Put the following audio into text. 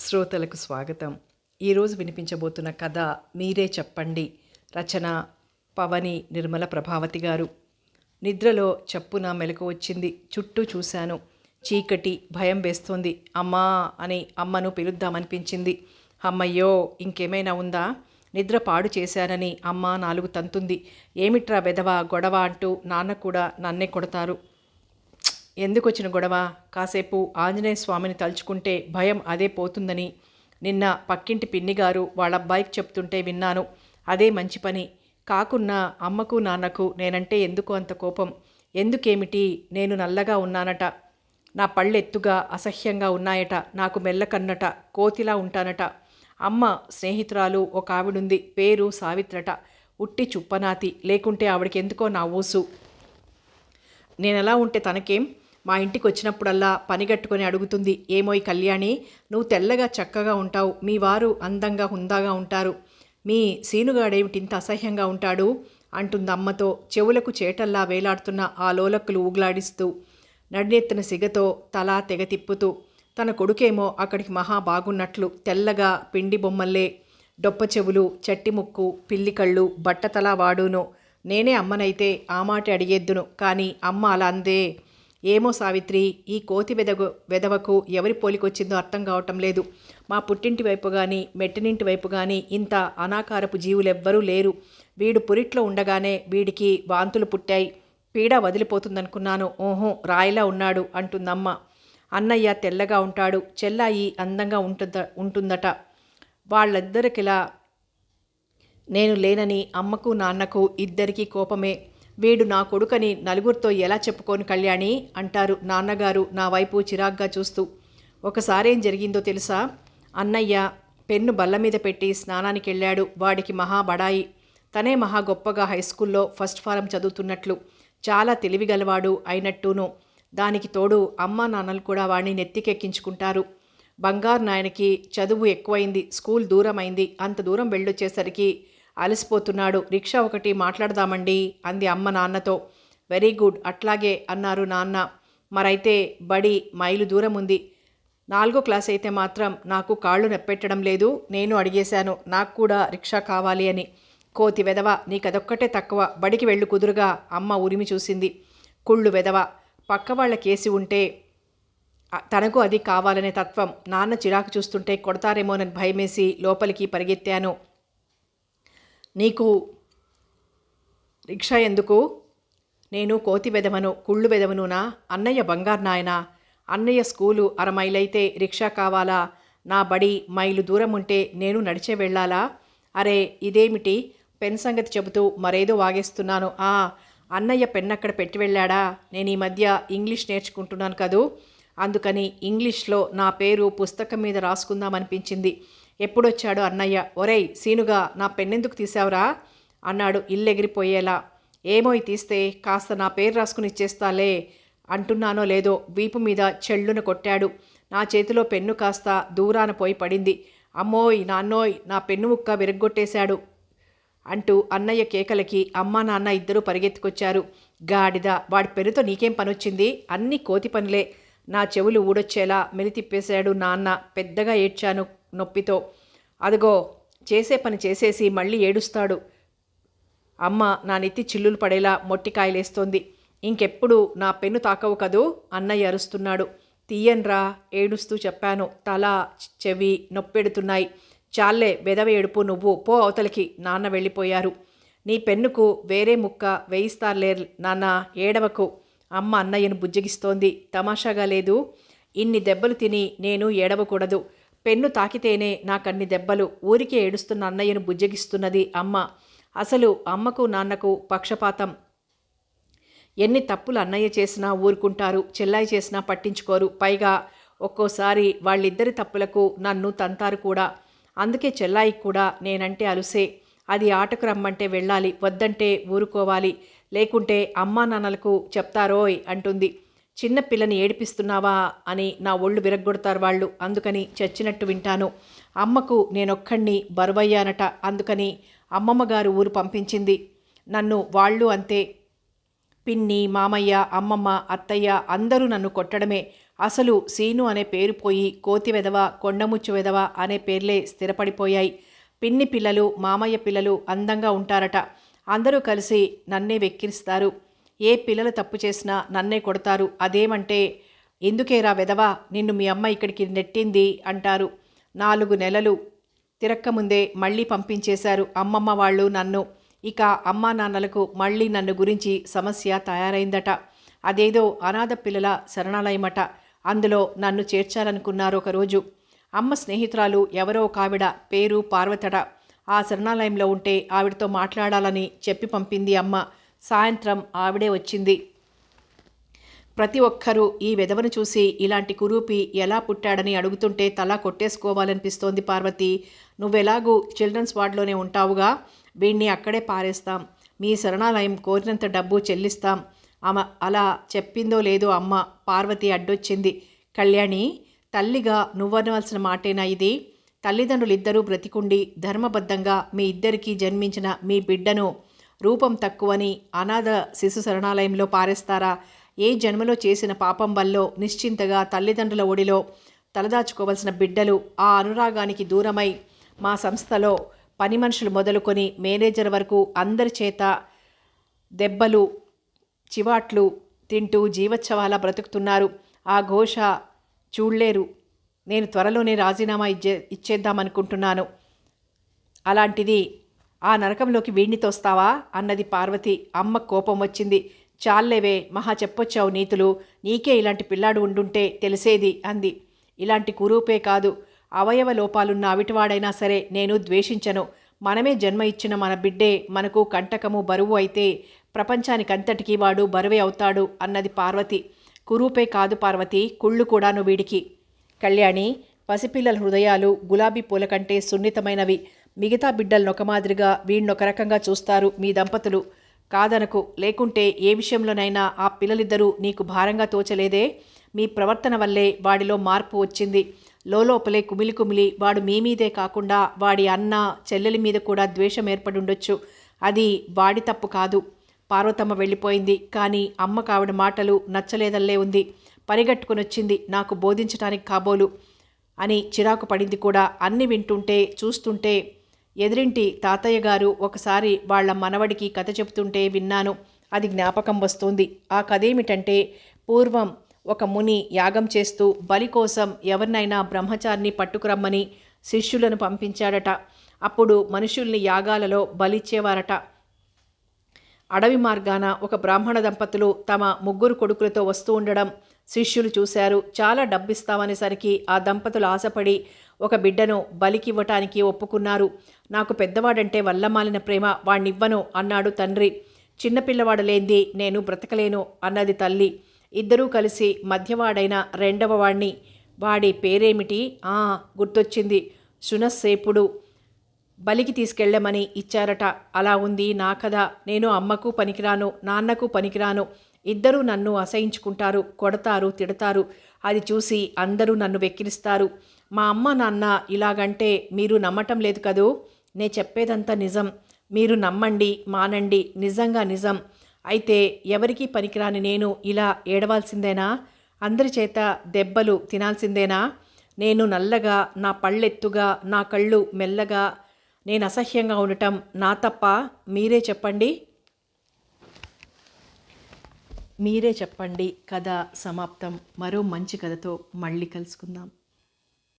శ్రోతలకు స్వాగతం. ఈరోజు వినిపించబోతున్న కథ మీరే చెప్పండి. రచన పవని నిర్మల ప్రభావతి గారు. నిద్రలో చప్పున మెలకు వచ్చింది. చుట్టూ చూశాను. చీకటి భయం వేస్తోంది. అమ్మా అని అమ్మను పిలుద్దామనిపించింది. అమ్మయ్యో ఇంకేమైనా ఉందా? నిద్ర పాడు చేశానని అమ్మ నాలుగు తంతుంది. ఏమిట్రా బెదవ గొడవ అంటూ నాన్న కూడా నన్నే కొడతారు. ఎందుకొచ్చిన గొడవ? కాసేపు ఆంజనేయ స్వామిని తలుచుకుంటే భయం అదే పోతుందని. నిన్న పక్కింటి పిన్ని గారు వాళ్ళ అబ్బాయికి చెప్తుంటే విన్నాను. అదే మంచి పని. కాకున్నా అమ్మకు నాన్నకు నేనంటే ఎందుకు అంత కోపం? ఎందుకేమిటి? నేను నల్లగా ఉన్నానట. నా పళ్ళు ఎత్తుగా అసహ్యంగా ఉన్నాయట. నాకు మెల్లకన్నట. కోతిలా ఉంటానట. అమ్మ స్నేహితురాలు ఒక ఆవిడుంది. పేరు సావిత్రట. ఉట్టి చుప్పనాతి. లేకుంటే ఆవిడకెందుకో నా ఊసు. నేను ఉంటే తనకేం? మా ఇంటికి వచ్చినప్పుడల్లా పనిగట్టుకొని అడుగుతుంది ఏమో ఈ కళ్యాణి నువ్వు తెల్లగా చక్కగా ఉంటావు మీ వారు అందంగా హుందాగా ఉంటారు మీ సీనుగాడేమిటి ఇంత అసహ్యంగా ఉంటాడు? అంటుంది అమ్మతో చెవులకు చేటల్లా వేలాడుతున్న ఆ లోలక్కులు ఊగులాడిస్తూ నడినెత్తిన సిగతో తలా తెగ తిప్పుతూ తన కొడుకేమో అక్కడికి మహా బాగున్నట్లు తెల్లగా పిండి బొమ్మల్లే డొప్ప చెవులు చట్టి ముక్కు పిల్లి కళ్ళు బట్టతలా వాడును నేనే అమ్మనైతే ఆ మాట అడిగేద్దును కానీ అమ్మ అలా అందే ఏమో సావిత్రి ఈ కోతి వెదగు వెదవకు ఎవరి పోలికొచ్చిందో అర్థం కావటం లేదు. మా పుట్టింటి వైపు కానీ మెట్టినింటి వైపు కానీ ఇంత అనాకారపు జీవులెవ్వరూ లేరు. వీడు పురిట్లో ఉండగానే వీడికి వాంతులు పుట్టాయి. పీడ వదిలిపోతుందనుకున్నాను. ఓహో రాయిలా ఉన్నాడు అంటుందమ్మ. అన్నయ్య తెల్లగా ఉంటాడు. చెల్లాయి అందంగా ఉంటుంద ఉంటుందట. వాళ్ళిద్దరికిలా నేను లేనని అమ్మకు నాన్నకు ఇద్దరికీ కోపమే. వీడు నా కొడుకని నలుగురితో ఎలా చెప్పుకోను కళ్యాణి? అంటారు నాన్నగారు నా వైపు చిరాగ్గా చూస్తూ. ఒకసారి ఏం జరిగిందో తెలుసా? అన్నయ్య పెన్ను బల్ల మీద పెట్టి స్నానానికి వెళ్ళాడు వాడికి మహా బడాయి. తనే మహా గొప్పగా హై స్కూల్లో ఫస్ట్ ఫారం చదువుతున్నట్లు. చాలా తెలివిగలవాడు అయినట్టును. దానికి తోడు అమ్మా నాన్నలు కూడా వాడిని నెత్తికెక్కించుకుంటారు. బంగారు నాయనకి చదువు ఎక్కువైంది స్కూల్ దూరమైంది. అంత దూరం వెళ్ళొచ్చేసరికి అలసిపోతున్నాడు. రిక్షా ఒకటి మాట్లాడదామండి అంది అమ్మ నాన్నతో. వెరీ గుడ్ అట్లాగే అన్నారు నాన్న. మరైతే బడి మైలు దూరం ఉంది. నాలుగో క్లాస్ అయితే మాత్రం నాకు కాళ్ళు నెప్పెట్టడం లేదు. నేను అడిగేశాను నాకు కూడా రిక్షా కావాలి అని. కోతి వెదవ నీకదొక్కటే తక్కువ. బడికి వెళ్ళు కుదురుగా అమ్మ ఉరిమి చూసింది. కుళ్ళు వెదవ పక్క వాళ్ళ కేసి ఉంటే తనకు అది కావాలనే తత్వం. నాన్న చిరాకు చూస్తుంటే కొడతారేమోనని భయమేసి లోపలికి పరిగెత్తాను. నీకు రిక్షా ఎందుకు? నేను కోతి వెదవను కుళ్ళు వెదవనునా? అన్నయ్య బంగారు నాయనా? అన్నయ్య స్కూలు అర మైలైతే రిక్షా కావాలా? నా బడి మైలు దూరం ఉంటే నేను నడిచే వెళ్ళాలా? అరే ఇదేమిటి? పెన్ సంగతి చెబుతూ మరేదో వాగేస్తున్నాను. ఆ అన్నయ్య పెన్ అక్కడ పెట్టి వెళ్ళాడా? నేను ఈ మధ్య ఇంగ్లీష్ నేర్చుకుంటున్నాను కదూ? అందుకని ఇంగ్లీష్లో నా పేరు పుస్తకం మీద రాసుకుందామనిపించింది. ఎప్పుడొచ్చాడు అన్నయ్య? ఒరేయ్ సీనుగా నా పెన్నెందుకు తీసావురా అన్నాడు ఇల్లెగిరిపోయేలా. ఏమో తీస్తే కాస్త నా పేరు రాసుకుని ఇచ్చేస్తాలే అంటున్నానో లేదో వీపు మీద చెళ్ళును కొట్టాడు. నా చేతిలో పెన్ను కాస్త దూరాన పోయి పడింది. అమ్మోయ్ నాన్నోయ్ నా పెన్ను ముక్క విరగ్గొట్టేశాడు అంటూ అన్నయ్య కేకలకి అమ్మా నాన్న ఇద్దరూ పరిగెత్తుకొచ్చారు. గాడిద వాడి పెన్నుతో నీకేం పనొచ్చింది? అన్ని కోతి పనులే. నా చెవులు ఊడొచ్చేలా మెలితిప్పేశాడు నాన్న. పెద్దగా ఏడ్చాను. నొప్పితో అదిగో చేసే పని చేసేసి మళ్ళీ ఏడుస్తాడు. అమ్మ నా నెత్తి చిల్లులు పడేలా మొట్టికాయలేస్తోంది ఇంకెప్పుడు నా పెన్ను తాకవు కదూ? అన్నయ్య అరుస్తున్నాడు. తీయన్రా ఏడుస్తూ చెప్పాను. తల చెవి నొప్పెడుతున్నాయి. చాలే బెదవ ఏడుపు నువ్వు. పో అవతలికి. నాన్న వెళ్ళిపోయారు. నీ పెన్నుకు వేరే ముక్క వేయిస్తారులే నాన్న ఏడవకు. అమ్మ అన్నయ్యను బుజ్జగిస్తోంది. తమాషాగా లేదు. ఇన్ని దెబ్బలు తిని నేను ఏడవకూడదు. పెన్ను తాకితేనే నాకన్ని దెబ్బలు. ఊరికే ఏడుస్తున్న అన్నయ్యను బుజ్జగిస్తున్నది అమ్మ. అసలు అమ్మకు నాన్నకు పక్షపాతం. ఎన్ని తప్పులు అన్నయ్య చేసినా ఊరుకుంటారు చెల్లాయి చేసినా పట్టించుకోరు. పైగా ఒక్కోసారి వాళ్ళిద్దరి తప్పులకు నన్ను తంతారు కూడా. అందుకే చెల్లాయికి కూడా నేనంటే అలుసే. అది ఆటకు రమ్మంటే వెళ్ళాలి వద్దంటే ఊరుకోవాలి. లేకుంటే అమ్మా నాన్నలకు చెప్తారోయ్ అంటుంది. చిన్న పిల్లని ఏడిపిస్తున్నావా అని నా ఒళ్ళు విరగ్గొడతారు వాళ్ళు. అందుకని చచ్చినట్టు వింటాను. అమ్మకు నేనొక్కడిని బరువయ్యానట. అందుకని అమ్మమ్మ గారు ఊరు పంపించింది. నన్ను వాళ్ళు అంతే. పిన్ని మామయ్య అమ్మమ్మ అత్తయ్య అందరూ నన్ను కొట్టడమే. అసలు సీను అనే పేరు పోయి కోతి వెదవ కొండముచ్చు వెదవ అనే పేర్లే స్థిరపడిపోయాయి. పిన్ని పిల్లలు మామయ్య పిల్లలు అందంగా ఉంటారట. అందరూ కలిసి నన్నే వెక్కిరిస్తారు. ఏ పిల్లలు తప్పు చేసినా నన్నే కొడతారు. అదేమంటే ఎందుకేరా వెదవా నిన్ను మీ అమ్మ ఇక్కడికి నెట్టింది అంటారు. నాలుగు నెలలు తిరక్కముందే మళ్ళీ పంపించేశారు అమ్మమ్మ వాళ్ళు నన్ను. ఇక అమ్మా నాన్నలకు మళ్ళీ నన్ను గురించి సమస్య తయారైందట. అదేదో అనాథ పిల్లల శరణాలయమట. అందులో నన్ను చేర్చాలనుకున్నారు ఒకరోజు. అమ్మ స్నేహితురాలు ఎవరో ఒక ఆవిడ పేరు పార్వతట. ఆ శరణాలయంలో ఉంటే ఆవిడతో మాట్లాడాలని చెప్పి పంపింది అమ్మ. సాయంత్రం ఆవిడే వచ్చింది. ప్రతి ఒక్కరూ ఈ వెధవను చూసి ఇలాంటి కురూపి ఎలా పుట్టాడని అడుగుతుంటే తలా కొట్టేసుకోవాలనిపిస్తోంది పార్వతి. నువ్వెలాగూ చిల్డ్రన్స్ వార్డులోనే ఉంటావుగా వీణ్ణి అక్కడే పారేస్తాం. మీ శరణాలయం కోరినంత డబ్బు చెల్లిస్తాం. ఆమె అలా చెప్పిందో లేదో అమ్మ పార్వతి అడ్డొచ్చింది. కళ్యాణి తల్లిగా నువ్వనవలసిన మాటేనా ఇది? తల్లిదండ్రులిద్దరూ బ్రతికుండి ధర్మబద్ధంగా మీ ఇద్దరికీ జన్మించిన మీ బిడ్డను రూపం తక్కువని అనాథ శిశు శరణాలయంలో పారేస్తారా? ఏ జన్మలో చేసిన పాపం వల్లో నిశ్చింతగా తల్లిదండ్రుల ఒడిలో తలదాచుకోవలసిన బిడ్డలు ఆ అనురాగానికి దూరమై మా సంస్థలో పని మనుషులు మొదలుకొని మేనేజర్ వరకు అందరి చేత దెబ్బలు చివాట్లు తింటూ జీవోత్సవాల బ్రతుకుతున్నారు. ఆ ఘోష చూడలేరు నేను త్వరలోనే రాజీనామా ఇచ్చే ఇచ్చేద్దామనుకుంటున్నాను. అలాంటిది ఆ నరకంలోకి వీణ్ణి తోస్తావా? అన్నది పార్వతి. అమ్మ కోపం వచ్చింది. చాలేవే మహా చెప్పొచ్చావు నీతులు. నీకే ఇలాంటి పిల్లాడు ఉండుంటే తెలిసేది అంది. ఇలాంటి కురూపే కాదు. అవయవ లోపాలున్న అవిటివాడైనా సరే నేను ద్వేషించను. మనమే జన్మ ఇచ్చిన మన బిడ్డే మనకు కంటకము బరువు అయితే ప్రపంచానికంతటికీ వాడు బరువే అవుతాడు అన్నది పార్వతి. కురూపే కాదు పార్వతి కుళ్ళు కూడాను వీడికి. కళ్యాణి పసిపిల్లల హృదయాలు గులాబీ పూల కంటే సున్నితమైనవి. మిగతా బిడ్డలను ఒక మాదిరిగా వీణ్ణొక రకంగా చూస్తారు మీ దంపతులు. కాదనకు లేకుంటే ఏ విషయంలోనైనా ఆ పిల్లలిద్దరూ నీకు భారంగా తోచలేదే? మీ ప్రవర్తన వల్లే వాడిలో మార్పు వచ్చింది. లోపలే కుమిలి కుమిలి వాడు మీ మీదే కాకుండా వాడి అన్న చెల్లెలి మీద కూడా ద్వేషం ఏర్పడి ఉండొచ్చు అది వాడి తప్పు కాదు. పార్వతమ్మ వెళ్ళిపోయింది కానీ అమ్మ కావిడ మాటలు నచ్చలేదల్లే ఉంది. పరిగెట్టుకుని వచ్చింది నాకు బోధించడానికి కాబోలు అని చిరాకు పడింది కూడా. అన్ని వింటుంటే చూస్తుంటే ఎదురింటి తాతయ్య గారు ఒకసారి వాళ్ళ మనవడికి కథ చెబుతుంటే విన్నాను. అది జ్ఞాపకం వస్తుంది. ఆ కథ ఏమిటంటే పూర్వం ఒక ముని యాగం చేస్తూ బలి కోసం ఎవరినైనా బ్రహ్మచారిని పట్టుకురమ్మని శిష్యులను పంపించాడట. అప్పుడు మనుషుల్ని యాగాలలో బలిచ్చేవారట. అడవి మార్గాన ఒక బ్రాహ్మణ దంపతులు తమ ముగ్గురు కొడుకులతో వస్తూ ఉండడం శిష్యులు చూశారు. చాలా డబ్బిస్తామనేసరికి ఆ దంపతులు ఆశపడి ఒక బిడ్డను బలికివ్వటానికి ఒప్పుకున్నారు. నాకు పెద్దవాడంటే వల్లమాలిన ప్రేమ వాణ్ణివ్వను అన్నాడు తండ్రి. చిన్నపిల్లవాడు లేంది నేను బ్రతకలేను అన్నది తల్లి. ఇద్దరూ కలిసి మధ్యవాడైన రెండవ వాణ్ణి. వాడి పేరేమిటి? ఆ గుర్తొచ్చింది. సునస్సేపుడు. బలికి తీసుకెళ్ళమని ఇచ్చారట. అలా ఉంది నా కథ. నేను అమ్మకు పనికిరాను నాన్నకు పనికిరాను. ఇద్దరూ నన్ను అసహించుకుంటారు కొడతారు తిడతారు. అది చూసి అందరూ నన్ను వెక్కిరిస్తారు. మా అమ్మ నాన్న ఇలాగంటే మీరు నమ్మటం లేదు కదూ? నే చెప్పేదంతా నిజం. మీరు నమ్మండి మానండి నిజంగా నిజం. అయితే ఎవరికీ పనికిరాని నేను ఇలా ఏడవాల్సిందేనా? అందరి చేత దెబ్బలు తినాల్సిందేనా? నేను నల్లగా నా పళ్ళెత్తుగా నా కళ్ళు మెల్లగా నేను అసహ్యంగా ఉండటం నా తప్ప మీరే చెప్పండి. మీరే చెప్పండి. కథ సమాప్తం. మరో మంచి కథతో మళ్ళీ కలుసుకుందాం.